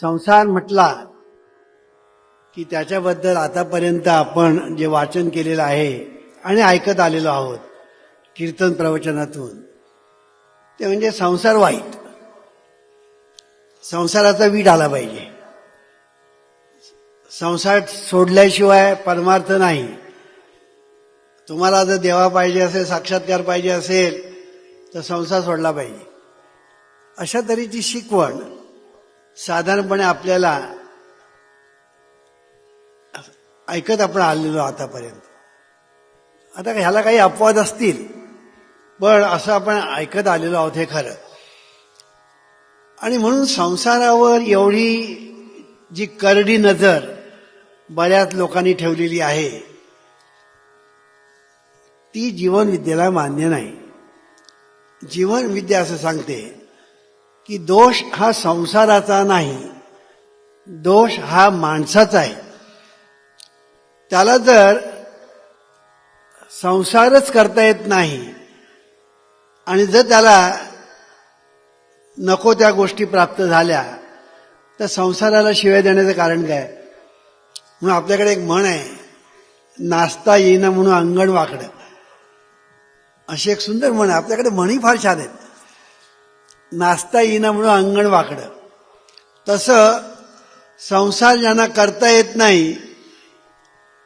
संसार म्हटला की त्याच्याबद्दल आतापर्यंत आपण जे वाचन केलेलं आहे आणि ऐकत आलेलो आहोत कीर्तन प्रवचनातून ते म्हणजे संसार वाईट. संसाराचा वीट आला पाहिजे. संसार सोडल्याशिवाय परमार्थ नाही. तुम्हाला जर देवा पाहिजे असेल साक्षात्कार पाहिजे असेल तर संसार सोडला पाहिजे. अशा तऱ्हेची शिकवण साधारणपणे आपल्याला ऐकत आपण आलेलो आतापर्यंत. आता ह्याला काही अपवाद असतील पण असं आपण ऐकत आलेलो आहोत हे खरं. आणि म्हणून संसारावर एवढी जी करडी नजर बऱ्याच लोकांनी ठेवलेली आहे ती जीवनविद्येला मान्य नाही. जीवनविद्या असं सांगते की दोष हा संसाराचा नाही. दोष हा माणसाचा आहे. त्याला जर संसारच करता येत नाही आणि जर त्याला नको त्या गोष्टी प्राप्त झाल्या तर संसाराला शिवाय देण्याचं कारण काय? म्हणून आपल्याकडे एक म्हण आहे नाचता येईना म्हणून अंगण वाकडं. अशी एक सुंदर म्हण आहे. आपल्याकडे म्हणी फार छान आहेत. नाचता येईना म्हणून अंगण वाकडं. तसं संसार ज्यांना करता येत नाही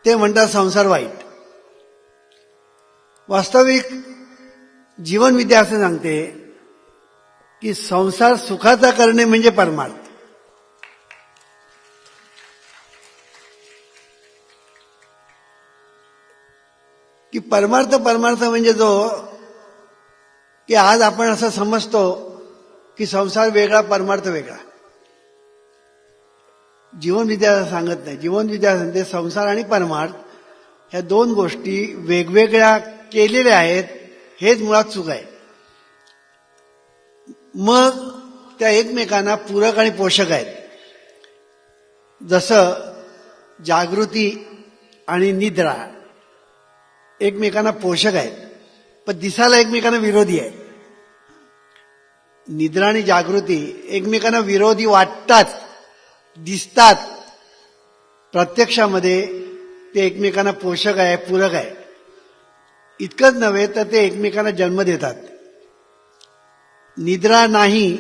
ते म्हणतात संसार वाईट. वास्तविक जीवनविद्या असं सांगते की संसार सुखाचा करणे म्हणजे परमार्थ. की परमार्थ परमार्थ म्हणजे जो की आज आपण असं समजतो की संसार वेगळा परमार्थ वेगळा. जीवनविद्या सांगत नाही. जीवनविद्या सांगते संसार आणि परमार्थ ह्या दोन गोष्टी वेगवेगळ्या केलेल्या आहेत हेच मुळात चूक आहे. मग त्या एकमेकांना पूरक आणि पोषक आहेत. जसं जागृती आणि निद्रा एकमेकांना पोषक आहेत पण दिसायला एकमेकांना विरोधी आहे निद्रा आणि जागृती एकमेकांना विरोधी वाटतात दिसतात. प्रत्यक्षामध्ये ते एकमेकांना पोषक आहे पूरक आहे. इतकंच नव्हे तर ते एकमेकांना जन्म देतात. निद्रा नाही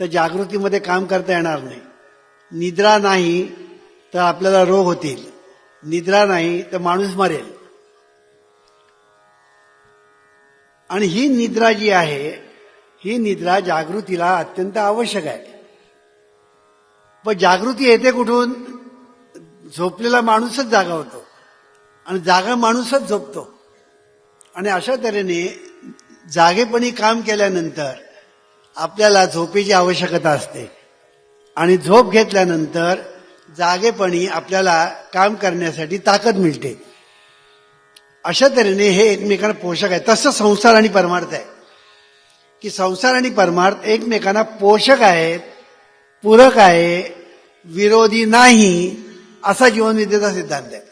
तर जागृतीमध्ये काम करता येणार नाही. निद्रा नाही तर आपल्याला रोग होतील. निद्रा नाही तर माणूस मरेल. आणि ही निद्रा जी आहे ही निद्रा जागृतीला अत्यंत आवश्यक आहे. पण जागृती येते कुठून? झोपलेला माणूसच जागा होतो. आणि जागा माणूसच झोपतो. आणि अशा तऱ्हेने जागेपणी काम केल्यानंतर आपल्याला झोपेची आवश्यकता असते. आणि झोप घेतल्यानंतर जागेपणी आपल्याला काम करण्यासाठी ताकद मिळते. अशा तऱ्हेने हे एकमेकांना पोषक आहे. तसं संसार आणि परमार्थ आहे. की संसार आणि परमार्थ एकमेकांना पोषक आहेत पूरक आहे विरोधी नाही असा जीवनविद्येचा सिद्धांत आहे.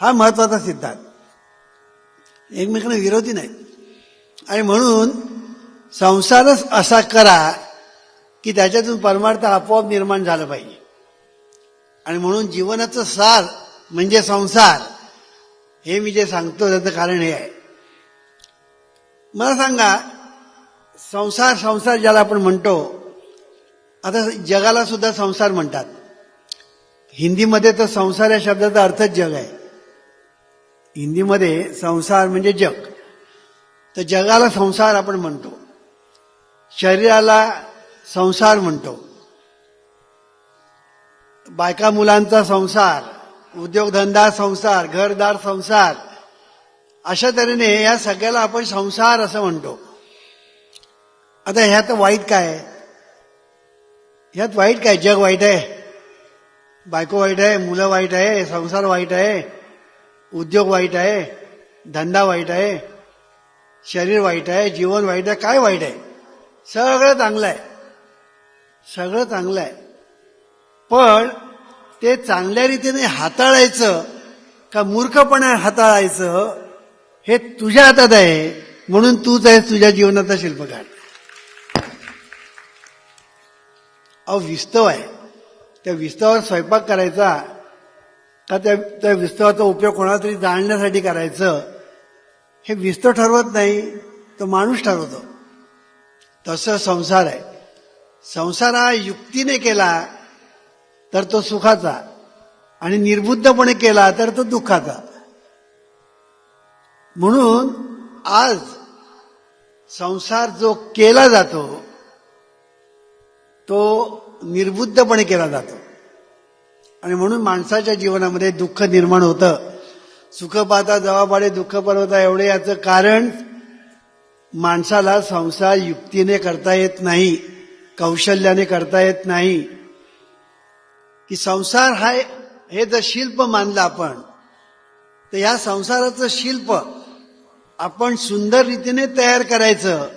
हा महत्त्वाचा सिद्धांत. एकमेकांना विरोधी नाही. आणि म्हणून संसारच असा करा की त्याच्यातून परमार्थ आपोआप निर्माण झालं पाहिजे. आणि म्हणून जीवनाचं सार म्हणजे संसार. हे मी जे सांगतो त्याचं कारण हे आहे. मला सांगा संसार संसार ज्याला आपण म्हणतो आता जगाला सुद्धा संसार म्हणतात. हिंदीमध्ये तर संसार या शब्दाचा अर्थच जग आहे. हिंदीमध्ये संसार म्हणजे जग. तर जगाला संसार आपण म्हणतो. शरीराला संसार म्हणतो. बायका मुलांचा संसार उद्योगधंदा संसार घरदार संसार अशा तऱ्हेने या सगळ्याला आपण संसार असं म्हणतो. आता ह्यात वाईट काय? ह्यात वाईट काय? जग वाईट आहे. बायको वाईट आहे मुलं वाईट आहे संसार वाईट आहे उद्योग वाईट आहे धंदा वाईट आहे शरीर वाईट आहे जीवन वाईट आहे काय वाईट आहे? सगळं चांगलं आहे. सगळं चांगलं आहे. पण ते चांगल्या रीतीने हाताळायचं का मूर्खपणे हाताळायचं हे तुझ्या हातात आहे. म्हणून तूच आहेस तुझ्या जीवनाचा शिल्पकार. अहो विस्तव आहे. त्या विस्तवावर स्वयंपाक करायचा का त्या त्या विस्तवाचा उपयोग कोणाला तरी जाणण्यासाठी करायचं हे विस्तव ठरवत नाही तो माणूस ठरवतो. तसं संसार आहे. संसार हा युक्तीने केला तर तो सुखाचा. आणि निर्बुद्धपणे केला तर तो दुःखाचा. म्हणून आज संसार जो केला जातो तो निर्बुद्धपणे केला जातो. आणि म्हणून माणसाच्या जीवनामध्ये दुःख निर्माण होतं. सुख पाहता जवाबाडे दुःख पर्वता एवढे याचं कारण माणसाला संसार युक्तीने करता येत नाही कौशल्याने करता येत नाही. की संसार हा हे जर शिल्प मानलं आपण तर या संसाराचं शिल्प आपण सुंदर रीतीने तयार करायचं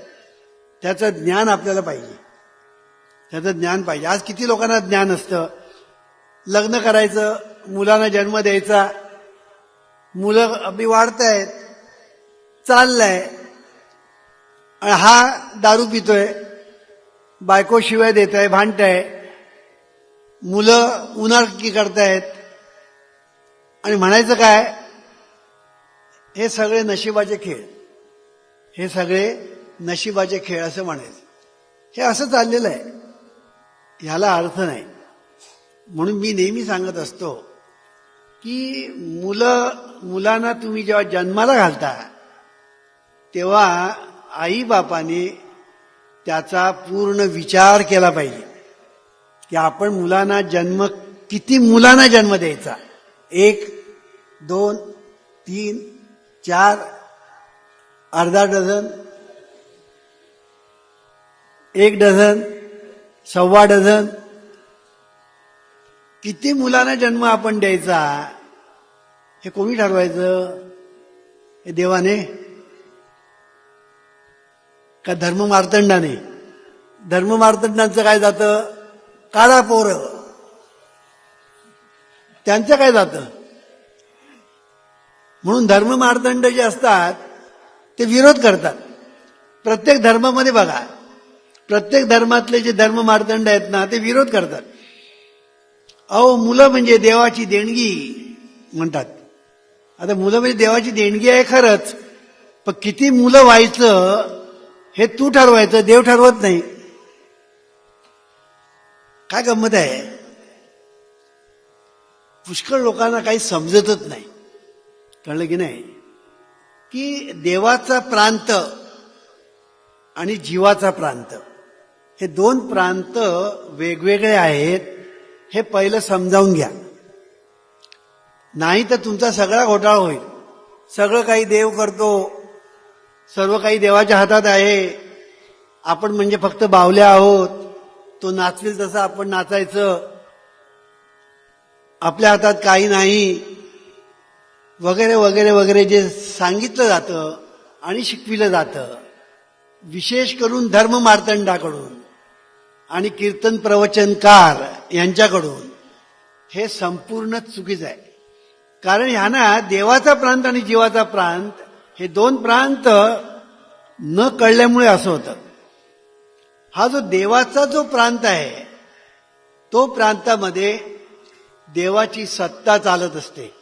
त्याचं ज्ञान आपल्याला पाहिजे. त्याचं ज्ञान पाहिजे. आज किती लोकांना ज्ञान असतं? लग्न करायचं मुलांना जन्म द्यायचा. मुलं आपली वाढतायत चाललंय. आणि हा दारू पितोय बायको शिवाय देत आहे भांडताय. मुलं उन्हाळकी करतायत. आणि म्हणायचं काय? हे सगळे नशिबाचे खेळ. हे सगळे नशिबाचे खेळ असं म्हणायचं. हे असं चाललेलं आहे. ह्याला अर्थ नाही. म्हणून मी नेहमी सांगत असतो की मुलं मुलांना तुम्ही जेव्हा जन्माला घालता तेव्हा आई बापाने त्याचा पूर्ण विचार केला पाहिजे. की आपण मुलांना जन्म किती मुलांना जन्म द्यायचा? एक दोन तीन चार अर्धा डझन एक डझन सव्वा डझन. किती मुलांना जन्म आपण द्यायचा हे कोणी ठरवायचं? हे देवाने? का धर्म मार्तंडाने? धर्म मार्तंडांचं काय जातं? काळा पोर. त्यांचं काय जातं? म्हणून धर्म मार्तंड जे असतात ते विरोध करतात. प्रत्येक धर्मामध्ये बघा प्रत्येक धर्मातले जे धर्म मार्तंड आहेत ना ते विरोध करतात. अहो मुलं म्हणजे देवाची देणगी म्हणतात. आता मुलं म्हणजे देवाची देणगी आहे खरंच पण किती मुलं व्हायचं हे तू ठरवायचं देव ठरवत नाही. काय गंमत आहे? पुष्कळ लोकांना काही समजतच नाही. कळलं की नाही? की देवाचा प्रांत आणि जीवाचा प्रांत. हे दोन प्रांत वेगवेगळे आहेत हे पहिलं समजावून घ्या. नाही तर तुमचा सगळा घोटाळा होईल. सगळं काही देव करतो सर्व काही देवाच्या हातात आहे. आपण म्हणजे फक्त बावले आहोत. तो नाचवेल तसं आपण नाचायचं. आपल्या हातात काही नाही. वगैरे वगैरे वगैरे जे सांगितलं जातं आणि शिकविलं जातं. विशेष करून धर्म मार्तंडाकडून. आणि कीर्तन प्रवचनकार यांच्याकडून हे संपूर्ण चुकीचं आहे. कारण ह्यांना देवाचा प्रांत आणि जीवाचा प्रांत हे दोन प्रांत न कळल्यामुळे असं होतं. हा जो देवाचा जो प्रांत आहे तो प्रांतामध्ये देवाची सत्ता चालत असते.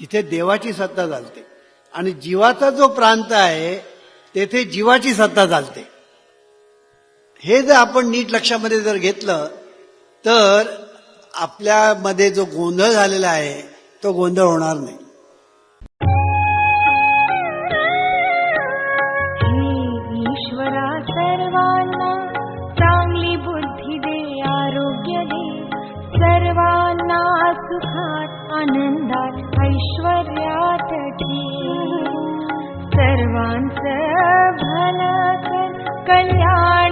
तिथे देवाची सत्ता चालते. आणि जीवाचा जो प्रांत आहे तेथे जीवाची सत्ता चालते. हे जर आपण नीट लक्षामध्ये जर घेतलं तर आपल्यामध्ये जो गोंधळ झालेला आहे तो गोंधळ होणार नाही. ईश्वरा सर्वांना चांगली बुद्धी दे आरोग्य दे. सर्वांना सुखात आनंदात ऐश्वर्यात ठेव सर्वांचं भलं कल्याण